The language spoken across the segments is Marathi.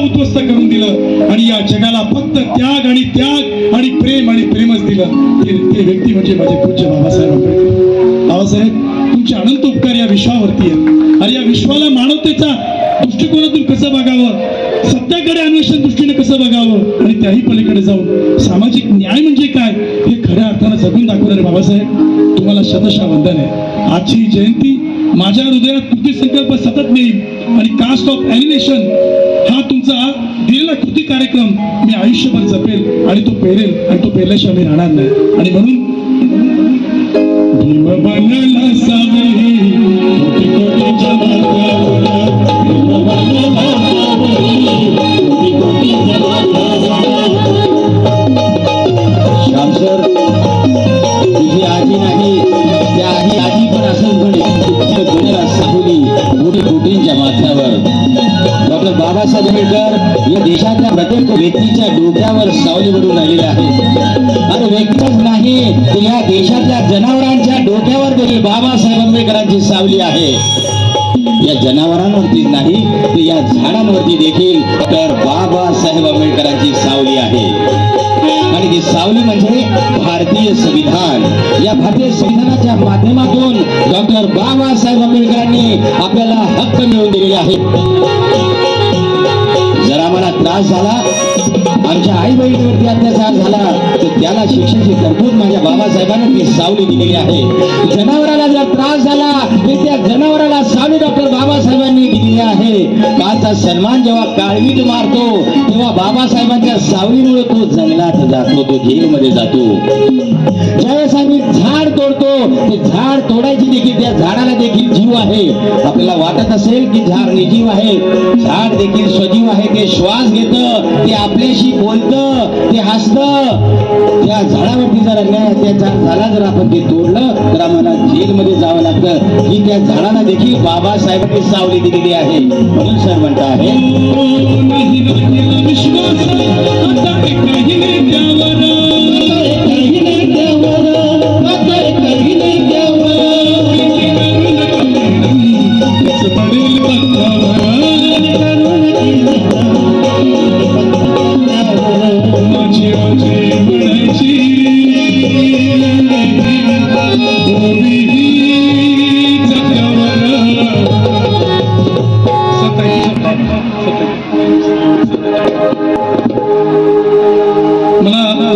उद्ध्वस्त करून दिलं आणि या जगाला फक्त त्याग आणि त्याग आणि प्रेम आणि प्रेमच दिलं. ते ते व्यक्ती म्हणजे माझे पूज्य बाबासाहेब आंबेडकर. बाबासाहेब तुमचे अनंत उपकार या विश्वावरती आहेत. आणि या विश्वाला मानवतेचा दृष्टिकोनातून कसं बघावं? सत्याकडे अन्वेषण दृष्टीने कसं बघावं? आणि त्याही पलीकडे जाऊन सामाजिक न्याय म्हणजे काय? हे खऱ्या अर्थानं जगून दाखवणारे बाबासाहेब. तुम्हाला शतशा वंदन आहे. आजची जयंती माझ्या हृदयात कृती संकल्प सतत नेईल आणि कास्ट ऑफ ॲनिमेशन कार्यक्रम मी आयुष्यभर जपेल आणि तो पेरेल आणि तो पेरल्याशिवाय मी राहणार नाही. आणि म्हणून भीम पण साहुली मोठी माथ्यावर डॉक्टर बाबासाहेब आंबेडकर या देशातल्या प्रत्येक व्यक्तीच्या डोक्यावर सावली बनून राहिलेले आहे. आणि व्यक्तीच नाही तर या देशातल्या जनावरांच्या डोक्यावर देखील बाबासाहेब आंबेडकरांची सावली आहे. या जनावरांवरती नाही तर या झाडांवरती देखील डॉक्टर बाबासाहेब आंबेडकरांची सावली आहे. आणि ती सावली म्हणजे भारतीय संविधान. या भारतीय संविधानाच्या माध्यमातून डॉक्टर बाबासाहेब आंबेडकरांनी आपल्याला हक्क मिळवून दिलेले आहेत. जर आम्हाला त्रास झाला आमच्या आई बहिणीवरती अत्याचार झाला तर त्याला शिक्षणाची तरतूद माझ्या बाबासाहेबांनी ती सावली दिलेली आहे. जनावराला कालचा सन्मान जेव्हा काळवीट मारतो तेव्हा बाबासाहेबांच्या सावलीमुळे तो जंगलात जातो तो जेलमध्ये जातो. ते झाड तोडायची देखील त्या झाडाला देखील जीव आहे आपल्याला वाटत असेल की झाड निजीव आहे झाड देखील सजीव आहे ते श्वास घेत ते आपल्याशी बोलत ते हसत त्या झाडावरती जर अन्याय झाडा झाला जर आपण ते तोडलं तर आम्हाला जेलमध्ये जावं लागतं ही त्या झाडाला देखील बाबासाहेबांनी सावली दिलेली आहे म्हणून सर म्हणता आहे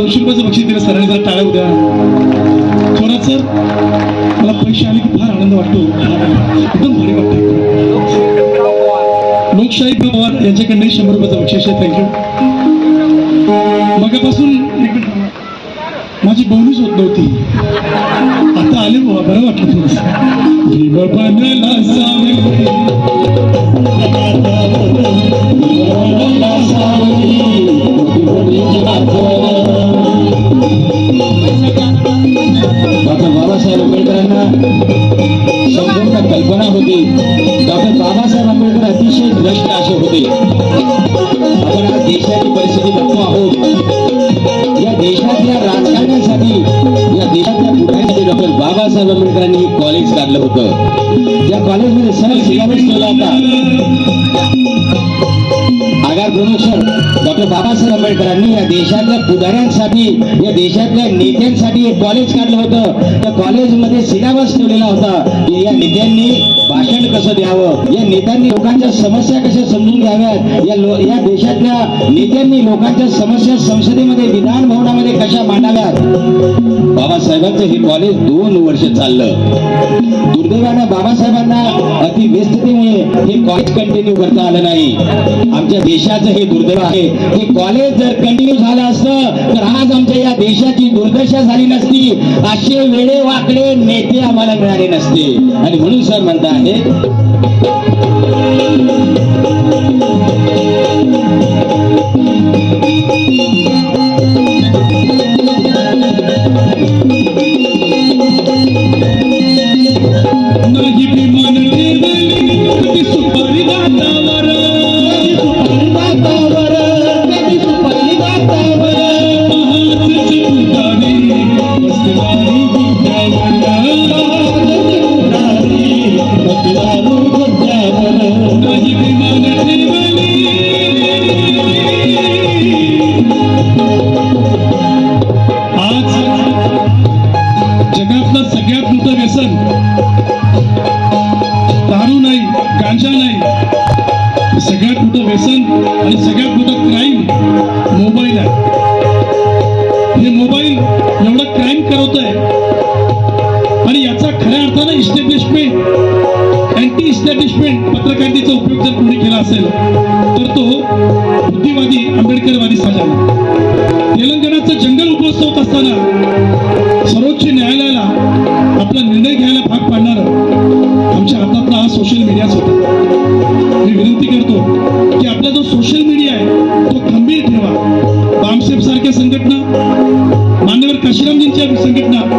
मला दोनशे रुपयाचं बक्षीस दिलं सरांनी जरा टाळ्या उद्या थोडा सर मला पैसे आले की फार आनंद वाटतो. एकदम भारी वाटतो. लोकशाही पवार यांच्याकडे शंभर रुपयाचं बक्षीस आहे. थँक्यू मगापासून माझी बोलूच होत नव्हती. आता आले बाबा बरं वाटलं थोडस. होती. डॉक्टर बाबासाहेब आंबेडकर अतिशय दृष्ट असे होते. आपण आज देशाची परिस्थिती बघतो आहोत. या देशातल्या राजकारण्यासाठी या देशातल्या कुठासाठी डॉक्टर बाबासाहेब आंबेडकरांनी कॉलेज काढलं होतं. त्या कॉलेजमध्ये सर सिलेबस केला होता. आगार प्रमुख डॉक्टर बाबासाहेब आंबेडकरांनी या देशातल्या पुढाऱ्यांसाठी या देशातल्या नेत्यांसाठी एक कॉलेज काढलं होतं. त्या कॉलेजमध्ये सिलेबस ठेवलेला होता. की या नेत्यांनी भाषण कसं द्यावं? या नेत्यांनी लोकांच्या समस्या कशा समजून घ्याव्यात? या लो या देशातल्या नेत्यांनी लोकांच्या समस्या संसदेमध्ये विधान भवनामध्ये कशा मांडाव्यात? बाबासाहेबांचं हे कॉलेज दोन वर्ष चाललं. दुर्दैवानं बाबासाहेबांना अतिव्यस्ततेमुळे हे कॉलेज कंटिन्यू करता आलं नाही. आमच्या देश देशाचं हे दुर्दैव आहे. हे कॉलेज जर कंटिन्यू झालं असतं तर आज आमच्या या देशाची दुर्दशा झाली नसती. असे वेळे वाकडे नेते आम्हाला मिळाले नसते. आणि म्हणून सर म्हणता आहे जगातलं सगळ्यात मोठं व्यसन. दारू नाही गांजा नाही. सगळ्यात मोठं व्यसन आणि सगळ्यात मोठं क्राईम मोबाईल आहे. हे मोबाईल एवढं क्राईम करवत आहे आणि याचा खऱ्या अर्थानं इस्टॅब्लिशमेंट अँटी इस्टॅब्लिशमेंट पत्रकारितेचा उपयोग जर कोणी केला असेल तर तो बुद्धिवादी आंबेडकरवादी साजा तेलंगणाचं जंगल होत असताना सर्वोच्च न्यायालयाला आपला निर्णय घ्यायला भाग पाडणार आमच्या हातातला हा सोशल मीडियाच होता. मी विनंती करतो की आपला जो सोशल मीडिया आहे तो खंबीर ठेवा. बामसेब सारख्या संघटना मान्यवर काशीरामजींच्या संघटना